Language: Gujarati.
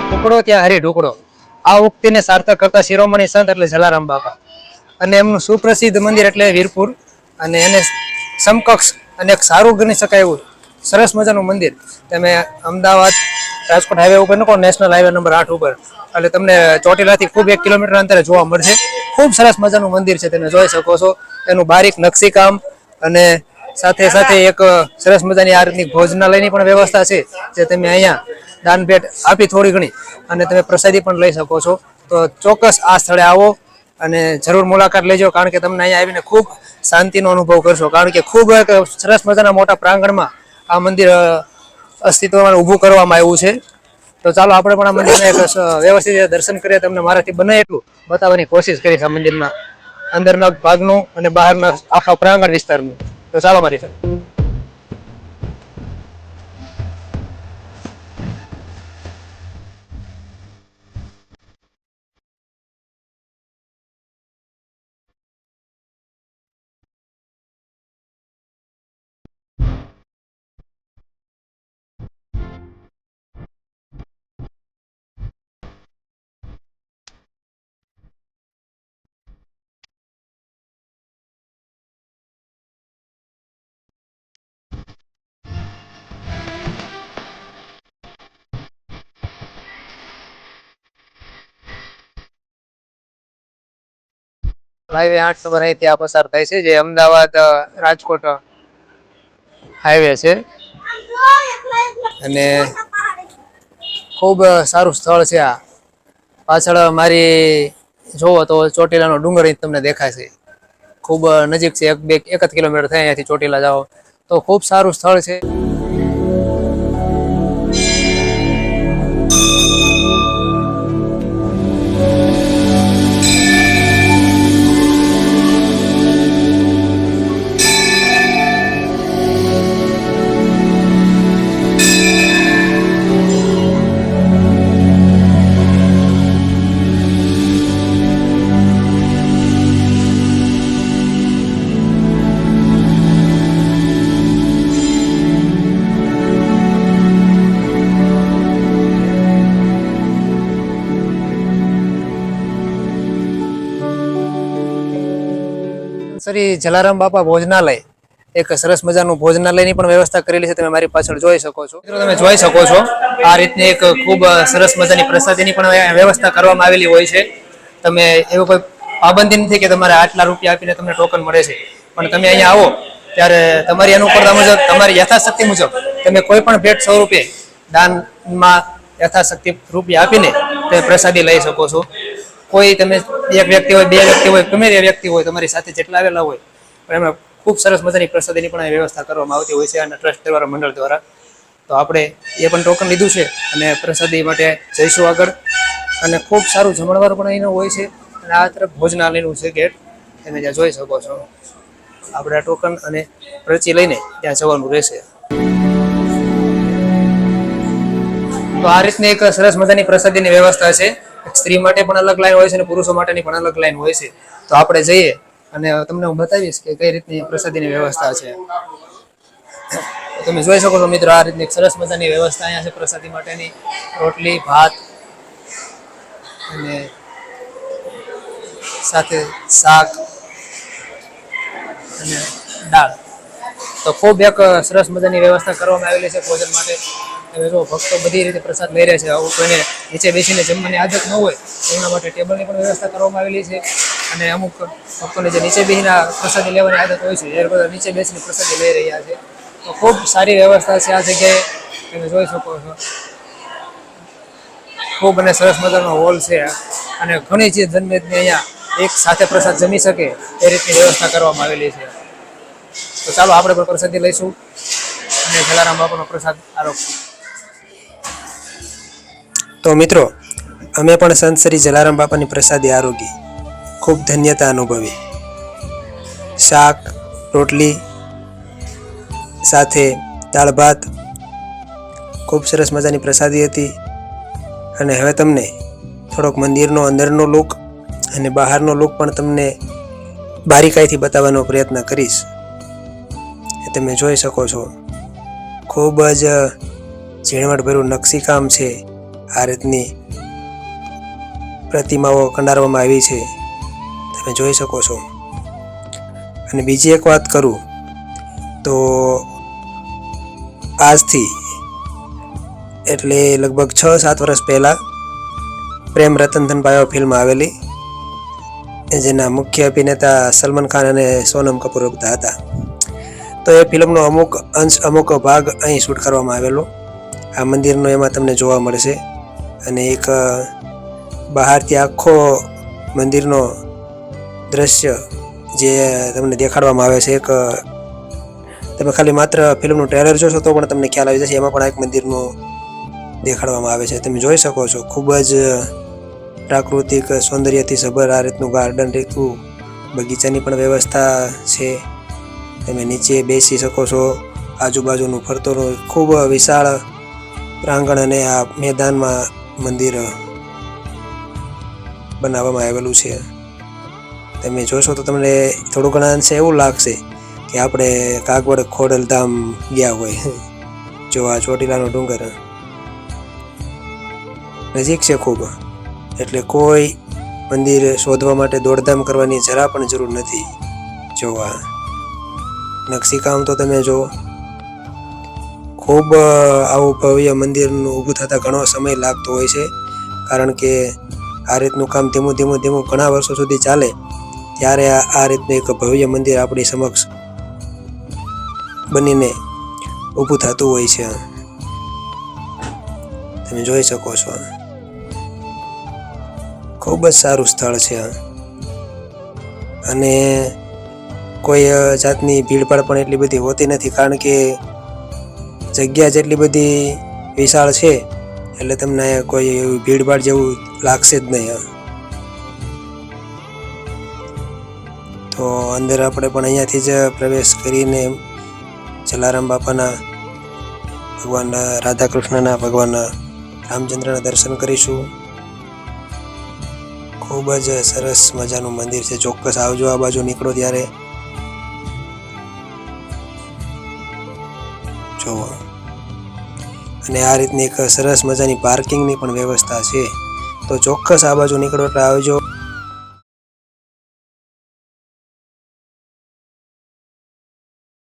ટુકડો ત્યાં હરી ઢુકડો આ ઉક્તિને સાર્થક કરતા શિરોમણી સંત એટલે જલારામ બાપા. અને એમનું સુપ્રસિદ્ધ મંદિર એટલે વીરપુર. અને એને સમકક્ષ અને એક સારું ગણી શકાય એવું સરસ મજાનું મંદિર. તમે અમદાવાદ રાજકોટ હાઈવે ઉપર નકો નેશનલ હાઈવે નંબર આઠ ઉપર. એટલે તમને ચોટીલાથી ખૂબ એક કિલોમીટર અંતરે જોવા મળશે. ખૂબ સરસ મજાનું મંદિર છે તમે જોઈ શકો છો. એનું બારીક નકશીકામ અને સાથે સાથે એક સરસ મજાની આરતી ભોજનાલયની પણ વ્યવસ્થા છે જે તમે અહીંયા દાન ભેટ આપી થોડી ઘણી અને તમે પ્રસાદી પણ લઈ શકો છો. તો ચોક્કસ આ સ્થળે આવો અને જરૂર મુલાકાત લેજો કારણ કે તમને અહીંયા આવીને ખૂબ શાંતિનો અનુભવ કરશો. કારણ કે ખૂબ એક સરસ મજાના મોટા પ્રાંગણમાં આ મંદિર અસ્તિત્વમાં ઊભું કરવામાં આવ્યું છે. તો ચાલો આપણે પણ આ મંદિરને એક વ્યવસ્થિત દર્શન કરીએ. તમને મારાથી બને એટલું બતાવવાની કોશિશ કરીશ આ મંદિરના અંદરના ભાગનું અને બહારના આખા પ્રાંગણ વિસ્તારનું. તો ચાલો મારી સાથે હાઈવે આઠ નંબર અહીંથી પસાર થાય છે, જે અમદાવાદ રાજકોટ હાઈવે છે. અને ખૂબ સારું સ્થળ છે આ. પાછળ મારી, જોવો તો ચોટીલાનો ડુંગર તમને દેખાય છે. ખૂબ નજીક છે, એક બે, એક જ કિલોમીટર થાય અહીંયાથી ચોટીલા જાઓ. તો ખૂબ સારું સ્થળ છે. શ્રી જલારામ બાપા ભોજનાલય. એક સરસ મજાનું ભોજનાલયની પણ વ્યવસ્થા કરેલી છે, તમે મારી પાછળ જોઈ શકો છો. મિત્રો, તમે જોઈ શકો છો, આ રીતની એક ખૂબ સરસ મજાની પ્રસાદીની પણ વ્યવસ્થા કરવામાં આવેલી હોય છે. તમે એવું કોઈ પાબંદી નથી કે તમારે આટલા રૂપિયા આપીને તમને ટોકન મળે છે. પણ તમે અહીંયા આવો, ત્યારે તમારી અનુકૂળતા મુજબ, તમારી યથાશક્તિ મુજબ તમે કોઈ પણ ભેટ સ્વરૂપે દાનમાં યથાશક્તિ રૂપિયા આપીને તમે પ્રસાદી લઈ શકો છો. કોઈ તમે એક વ્યક્તિ હોય, બે વ્યક્તિ હોય, ગમે તે વ્યક્તિ હોય તમારી સાથે જેટલા આવેલા હોય, પણ એમાં ખૂબ સરસ મજાની પ્રસાદીની પણ વ્યવસ્થા કરવામાં આવતી હોય છે અને ટ્રસ્ટ દ્વારા, મંડળ દ્વારા. તો આપણે એ પણ ટોકન લીધું છે અને પ્રસાદી માટે જઈશું આગળ. અને ખૂબ સારું જમણવાર પણ અહીંનું હોય છે. અને આ તરફ ભોજનાલયનું છે ગેટ. તમે ત્યાં જોઈ શકો છો. આપણે આ ટોકન અને પરચી લઈને ત્યાં જવાનું રહેશે. તો આ રીતની એક સરસ મજાની પ્રસાદીની વ્યવસ્થા છે. સ્ત્રી માટે પણ અલગ લાઈન હોય છે અને પુરુષો માટેની પણ અલગ લાઈન હોય છે. તો આપણે જઈએ અને તમને હું બતાવીશ કે કઈ રીતની પ્રસાદીની વ્યવસ્થા છે. તમે જોઈ શકો છો મિત્રો, આ રીતની સરસ મજાની વ્યવસ્થા અહીંયા છે પ્રસાદી માટેની. રોટલી, ભાત અને સાથે શાક અને દાળ. તો ખૂબ એક સરસ મજાની વ્યવસ્થા કરવામાં આવેલી છે ભોજન માટે. તમે જો ભક્તો બધી રીતે પ્રસાદ લઈ રહ્યા છે, આવું કોઈને નીચે બેસીને જમવાની આદત ન હોય એમના માટે ટેબલની પણ વ્યવસ્થા કરવામાં આવેલી છે. અને અમુક ભક્તોને જે નીચે બેસીને પ્રસાદી લેવાની આદત હોય છે, એ બધા નીચે બેસીને પ્રસાદી લઈ રહ્યા છે. તો ખૂબ સારી વ્યવસ્થા છે આ જગ્યાએ, તમે જોઈ શકો છો. ખૂબ અને સરસ મજાનો હોલ છે. અને ઘણી ચીજ જન્મેદને અહીંયા એક સાથે પ્રસાદ જમી શકે એ રીતની વ્યવસ્થા કરવામાં આવેલી છે. તો ચાલો આપણે પણ પ્રસાદી લઈશું. અને જલારામ બાપાનો પ્રસાદ આરોગશું તો મિત્રો, અમે પણ સંત શ્રી જલારામ બાપાની પ્રસાદી આરોગી. ખૂબ ધન્યતા અનુભવી. શાક, રોટલી, સાથે દાળ ભાત, ખૂબ સરસ મજાની પ્રસાદી હતી. અને હવે તમને થોડોક મંદિરનો અંદરનો લુક અને બહારનો લુક પણ તમને બારીકાઈથી બતાવવાનો પ્રયત્ન કરીશ. એ તમે જોઈ શકો છો. ખૂબ જ ઝીણવટભર્યું નકશીકામ છે. આ રીતની પ્રતિમાઓ કંડારવામાં આવી છે. તમે જોઈ શકો છો. અને બીજી એક વાત કરું, તો આજથી એટલે લગભગ છ સાત વર્ષ પહેલાં પ્રેમ રતન ધન પાયો ફિલ્મ આવેલી જેના મુખ્ય અભિનેતા સલમાન ખાન અને સોનમ કપૂર બધા હતા. તો એ ફિલ્મનો અમુક અંશ, અમુક ભાગ અહીં શૂટ કરવામાં આવેલો. આ મંદિરનો એમાં તમને જોવા મળશે. અને એક બહારથી આખો મંદિરનો દ્રશ્ય જે તમને દેખાડવામાં આવે છે, એક તમે ખાલી માત્ર ફિલ્મનું ટ્રેલર જોશો તો પણ તમને ખ્યાલ આવી જશે. એમાં પણ એક મંદિરનું દેખાડવામાં આવે છે. તમે જોઈ શકો છો, ખૂબ જ પ્રાકૃતિક સૌંદર્યથી સભર આ રીતનું ગાર્ડન રીતું બગીચાની પણ વ્યવસ્થા છે. તમે નીચે બેસી શકો છો, આજુબાજુનું ફરતોનું ખૂબ વિશાળ પ્રાંગણ અને આ મેદાનમાં મંદિર બનાવવામાં આવેલું છે. તમે જોશો તો તમને થોડું ઘણા અંશે એવું લાગશે કે આપણે કાગવડ ખોડલધામ ગયા હોય. જો આ ચોટીલાનો ડુંગર નજીક છે ખૂબ. એટલે કોઈ મંદિર શોધવા માટે દોડધામ કરવાની જરા પણ જરૂર નથી. જોવા નકશીકામ તો તમે જો ખૂબ આવું ભવ્ય મંદિરનું ઊભું થતાં ઘણો સમય લાગતો હોય છે. કારણ કે આ રીતનું કામ ધીમું ધીમું ધીમું ઘણા વર્ષો સુધી ચાલે, ત્યારે આ રીતનું એક ભવ્ય મંદિર આપણી સમક્ષ બનીને ઊભું થતું હોય છે. તમે જોઈ શકો છો. ખૂબ જ સારું સ્થળ છે. અને કોઈ જાતની ભીડભાડ પણ એટલી બધી હોતી નથી, કારણ કે જગ્યા જેટલી બધી વિશાળ છે, એટલે તમને કોઈ એવી ભીડભાડ જેવું લાગશે જ નહીં તો અંદર આપણે પણ અહીંયાથી જ પ્રવેશ કરીને જલારામ બાપાના ભગવાન રાધા કૃષ્ણના ભગવાન રામચંદ્રના દર્શન કરીશું. ખૂબ જ સરસ મજાનું મંદિર છે. ચોક્કસ આવજો આ બાજુ, નીકળો ત્યારે. જોવો અને આ રીતની એક સરસ મજાની પાર્કિંગની પણ વ્યવસ્થા છે. તો ચોક્કસ આ બાજુ નીકળો એટલે આવજો.